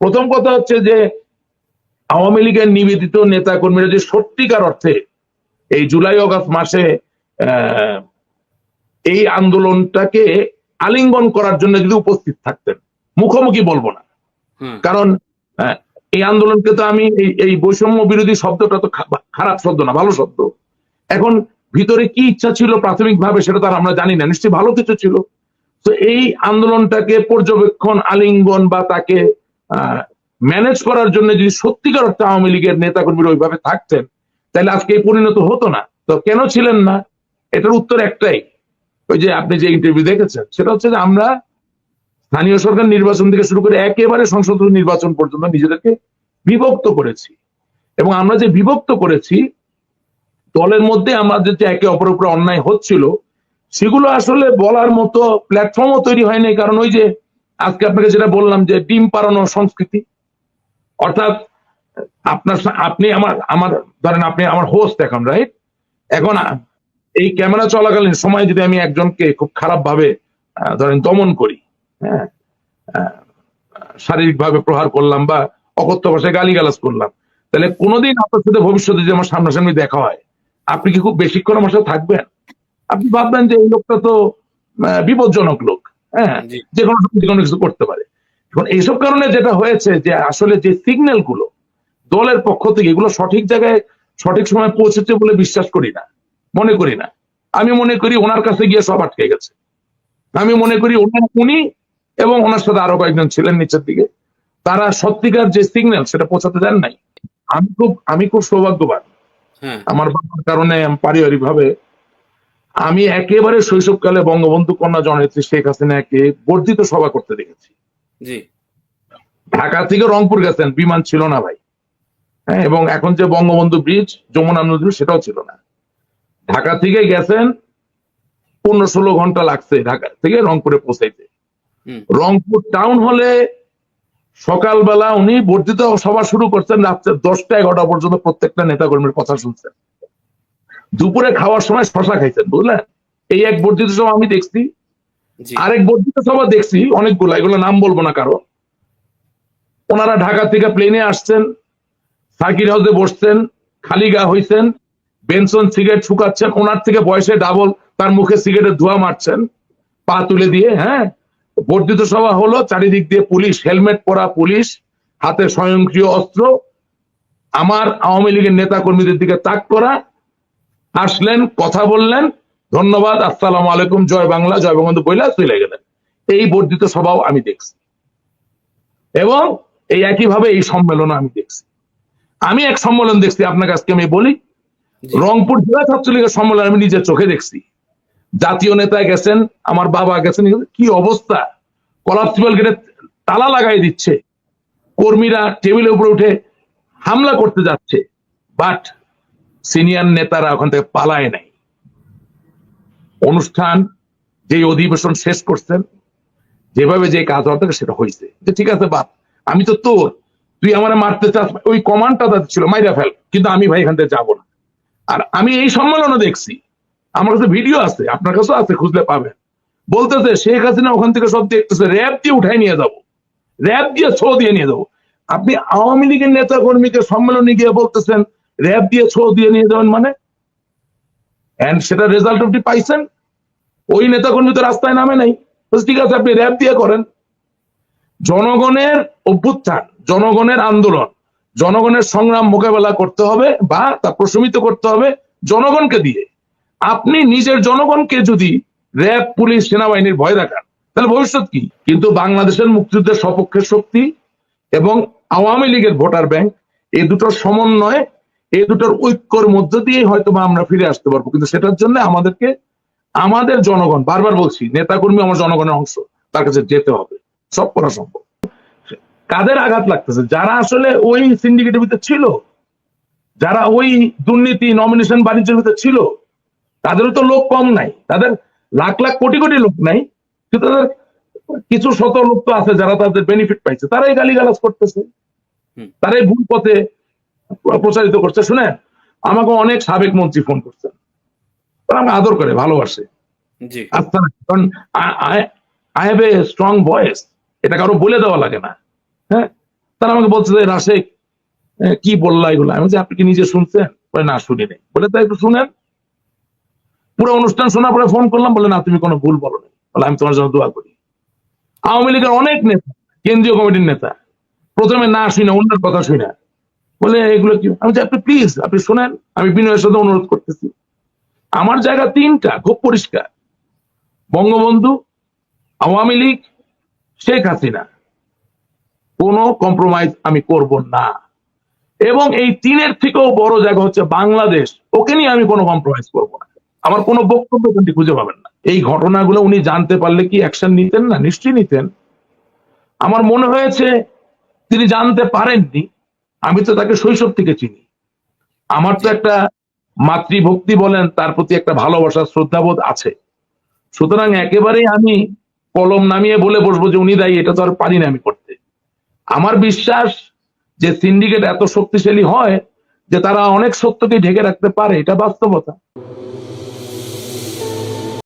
প্রথম কথা হচ্ছে যে আওয়ামী লীগের নিবেদিত নেতা কর্মীরা যে সত্যিকার অর্থে এই জুলাই অগস্ট মাসে আহ, এই আন্দোলনটাকে আলিঙ্গন করার জন্য যদি উপস্থিত থাকতেন মুখোমুখি বলব না। কারণ এই আন্দোলনকে তো আমি এই এই বৈষম্য বিরোধী শব্দটা তো খারাপ শব্দ না ভালো শব্দ। এখন ভিতরে কি ইচ্ছা ছিল প্রাথমিকভাবে সেটা তার আমরা জানি না নিশ্চয়ই ভালো কিছু ছিল। তো এই আন্দোলনটাকে পর্যবেক্ষণ আলিঙ্গন বা তাকে ম্যানেজ করার জন্য যদি সত্যিকার অর্থে আওয়ামী লীগের নেতাকর্মীরা ওইভাবে থাকতেন, তাহলে আজকে এই পরিণত হতো না। তো কেন ছিলেন না? এটার উত্তর একটাই। ওই যে আপনি যে ইন্টারভিউ দেখেছেন, সেটা হচ্ছে যে আমরা স্থানীয় সরকার নির্বাচন থেকে শুরু করে একেবারে সংসদ নির্বাচন পর্যন্ত নিজেদেরকে বিভক্ত করেছি। এবং আমরা যে বিভক্ত করেছি, দলের মধ্যে আমাদের যে একে অপরের উপর অন্যায় হচ্ছিল, সেগুলো আসলে বলার মতো প্ল্যাটফর্মও তৈরি হয়নি। কারণ ওই যে আজকে আপনাকে যেটা বললাম যে ডিম পাড়ানো সংস্কৃতি, অর্থাৎ আপনার আপনি আমার আমার, ধরেন আপনি আমার হোস্ট এখন রাইট এখন এই ক্যামেরা চলাকালীন সময় যদি আমি একজনকে খুব খারাপ ভাবে ধরেন দমন করি হ্যাঁ শারীরিক ভাবে প্রহার করলাম বা অকথ্য ভাষায় গালিগালাজ করলাম, তাহলে কোনোদিন আপনার সাথে ভবিষ্যতে যে আমার সামনাসামনি দেখা হয়, আপনি কি খুব বেশিক্ষণ আমার সাথে থাকবেন? আপনি ভাববেন যে এই লোকটা তো বিপজ্জনক লোক। হ্যাঁ যে কোনো যে কোনো কিছু করতে পারে। এখন এইসব কারণে যেটা হয়েছে যে আসলে যে সিগন্যালগুলো দলের পক্ষ থেকে এগুলো সঠিক জায়গায় সঠিক সময় পৌঁছেছে বলে বিশ্বাস করি না। মনে করি না। আমি মনে করি ওনার কাছে গিয়ে সব আটকে গেছে। আমি মনে করি উনি এবং ওনার সাথে আরও কয়েকজন ছিলেন নিচের দিকে। তারা সত্যিকার যে সিগন্যাল সেটা পৌঁছাতে দেন নাই। আমি খুব আমি খুব সৌভাগ্যবান। হ্যাঁ। আমার বাবার কারণে পারিবারিক ভাবে আমি একেবারে শৈশবকালে বঙ্গবন্ধু কন্যা জননেত্রী শেখ হাসিনাকে বর্ধিত সভা করতে দেখেছি। ঢাকা থেকে রংপুর গেছেন বিমান ছিল না ভাই। হ্যাঁ এবং এখন যে বঙ্গবন্ধু ব্রিজ যমুনা নদী সেটাও ছিল না। ঢাকা থেকে গেছেন পনেরো ষোলো ঘণ্টা লাগছে ঢাকা থেকে রংপুরে পৌঁছাইতে। রংপুর টাউন হলে সকালবেলা উনি বর্ধিত সভা শুরু করছেন রাত্রে দশটা এগারোটা পর্যন্ত প্রত্যেকটা নেতাকর্মীর কথা শুনছেন। দুপুরে খাওয়ার সময় শশা খাইছেন বুঝলেন এই এক বর্ধিত সভা আমি দেখছি। আরেক বর্ধিত সভা দেখছি অনেকগুলো এগুলো নাম বলব না কারও। ওনারা ঢাকা থেকে প্লেনে আসছেন সার্কিট হাউসে বসছেন খালি গা হইছেন বেনসন সিগারেট শুকাচ্ছেন ওনার থেকে বয়সে ডাবল তার মুখে সিগারেটের ধোঁয়া মারছেন পা তুলে দিয়ে হ্যাঁ? বর্ধিত সভা হলো চারিদিক দিয়ে পুলিশ হেলমেট পরা পুলিশ হাতে স্বয়ংক্রিয় অস্ত্র আমার আওয়ামী লীগের নেতা কর্মীদের দিকে তাক করা আসলেন কথা বললেন ধন্যবাদ আসসালাম আলাইকুম জয় বাংলা জয় বঙ্গবন্ধু বইলা চলে গেলেন। এই বর্ধিত সভাও আমি দেখছি। এবং এই একইভাবে এই সম্মেলন আমি দেখছি। আমি এক সম্মেলন দেখছি আপনার কাছকে আমি বলি। রংপুর জেলা ছাত্রলীগের সম্মেলন আমি নিজের চোখে দেখছি। জাতীয় নেতা গেছেন আমার বাবা গেছেন কি অবস্থা? কলাপসিবল গেটে তালা লাগাই দিচ্ছে। কর্মীরা টেবিলের উপরে উঠে হামলা করতে যাচ্ছে। বাট সিনিয়র নেতারা ওখান থেকে পালায় নাই। অনুষ্ঠান যে অধিবেশন শেষ করছেন, যেভাবে যে কাজ হওয়ার দরকার সেটা হয়েছে। যে ঠিক আছে, বাপ, আমি তো তোর, তুই আমার মারতে চাস, ওই কমান্ডটা তাদের ছিল, মাইরা ফেল, কিন্তু আমি ভাই এখান থেকে যাব না। আর আমি এই সম্মেলনে দেখছি, আমার কাছে ভিডিও আছে, আপনার কাছেও আছে, খুঁজলে পাবেন। বলতেছে, শেখ হাসিনা ওখান থেকে সব দেখতেছে, র্যাব দিয়ে উঠাই নিয়ে যাব। র্যাব দিয়ে ছো দিয়ে নিয়ে যাব। আপনি আওয়ামী লীগের নেতা কর্মীকে সম্মেলনে গিয়ে বলতেছেন র্যাব দিয়ে ছো দিয়ে নিয়ে যাবেন মানে? অ্যান্ড সেটা রেজাল্ট আপনি পাইছেন। ওই নেতা কর্মী তো রাস্তায় নামে নাই। ঠিক আছে, আপনি র্যাব দিয়ে করেন। জনগণের অভ্যুত্থান, জনগণের আন্দোলন, জনগণের সংগ্রাম মোকাবেলা করতে হবে বা তা প্রশমিত করতে হবে জনগণকে দিয়ে। আপনি নিজের জনগণকে যদি র্যাব, পুলিশ, সেনাবাহিনীর ভয় দেখান, তাহলে ভবিষ্যৎ কি? কিন্তু বাংলাদেশের মুক্তিযুদ্ধের সপক্ষের শক্তি এবং আওয়ামী লীগের ভোটার ব্যাংক এই দুটোর সমন্বয়ে এই দুটোর ঐক্যর মধ্য দিয়ে হয়তো বা আমরা ফিরে আসতে পারব। কিন্তু সেটার জন্য আমাদেরকে আমাদের জনগণ বারবার বলছি নেতাকর্মী আমার জনগণের অংশ তার কাছে যেতে হবে। সব করা সম্ভব। কাদের আঘাত লাগতেছে? যারা আসলে ওই সিন্ডিকেটের ভিতরে ছিল যারা ওই দুর্নীতি নমিনেশন বাণিজ্যের ভিতরে ছিল তাদেরও তো লোক কম নাই। তাদের লাখ লাখ কোটি কোটি লোক নাই কিন্তু তাদের কিছু শত লোক তো আছে যারা তাদের বেনিফিট পাইছে। তারাই গালিগালাজ করতেছে। তারাই ভুল পথে প্রচারিত করছে শুনেন আমাকে অনেক সাবেক মন্ত্রী ফোন করছেন। তারা আমাকে আদর করে ভালোবাসে। আস্থা কারণ I have a strong voice এটা কারও বলে দেওয়া লাগে না। হ্যাঁ? তারা আমাকে বলছে যে রাশেক কি বললা এগুলো? আমি আপনি কি নিজে শুনছেন? বলে না শুনি নাই। বলে একটু শুনেন। পুরো অনুষ্ঠান শোনার পরে ফোন করলাম বলে না তুমি কোনো ভুল বলো না বলে আমি তোমার জন্য দোয়া করি। আওয়ামী লীগের অনেক নেতা কেন্দ্রীয় কমিটির নেতা প্রথমে না শুনে অন্যের কথা শুনে বলে এগুলো কি? আমি আপনি প্লিজ আপনি শোনেন, আমি বিনয়ের সাথে অনুরোধ করতেছি। আমার জায়গা তিনটা, খুব পরিষ্কার। বঙ্গবন্ধু, আওয়ামী লীগ, শেখ হাসিনা। কোনো কম্প্রোমাইজ আমি করব না। এবং এই তিনের থেকেও বড় জায়গা হচ্ছে বাংলাদেশ। ওকে নিয়ে আমি কোনো কম্প্রোমাইজ করব না। আমার কোনো বক্তব্য কিন্তু খুঁজে পাবেন না। এই ঘটনাগুলো উনি জানতে পারলে কি অ্যাকশন নিতেন না? নিশ্চয়ই নিতেন। আমার মনে হয়েছে তিনি জানতে পারেননি। আমি তো তাকে শৈশব থেকে চিনি। আমার তো একটা মাতৃভক্তি বলেন, তার প্রতি একটা ভালোবাসা, শ্রদ্ধাবোধ আছে। সুতরাং একেবারেই আমি কলম নামিয়ে বলে বসবো যে উনি দায়ী, এটা তো আর পারি না আমি করতে। আমার বিশ্বাস যে সিন্ডিকেট এত শক্তিশালী হয় যে তারা অনেক সত্যকে ঢেকে রাখতে পারে, এটা বাস্তবতা।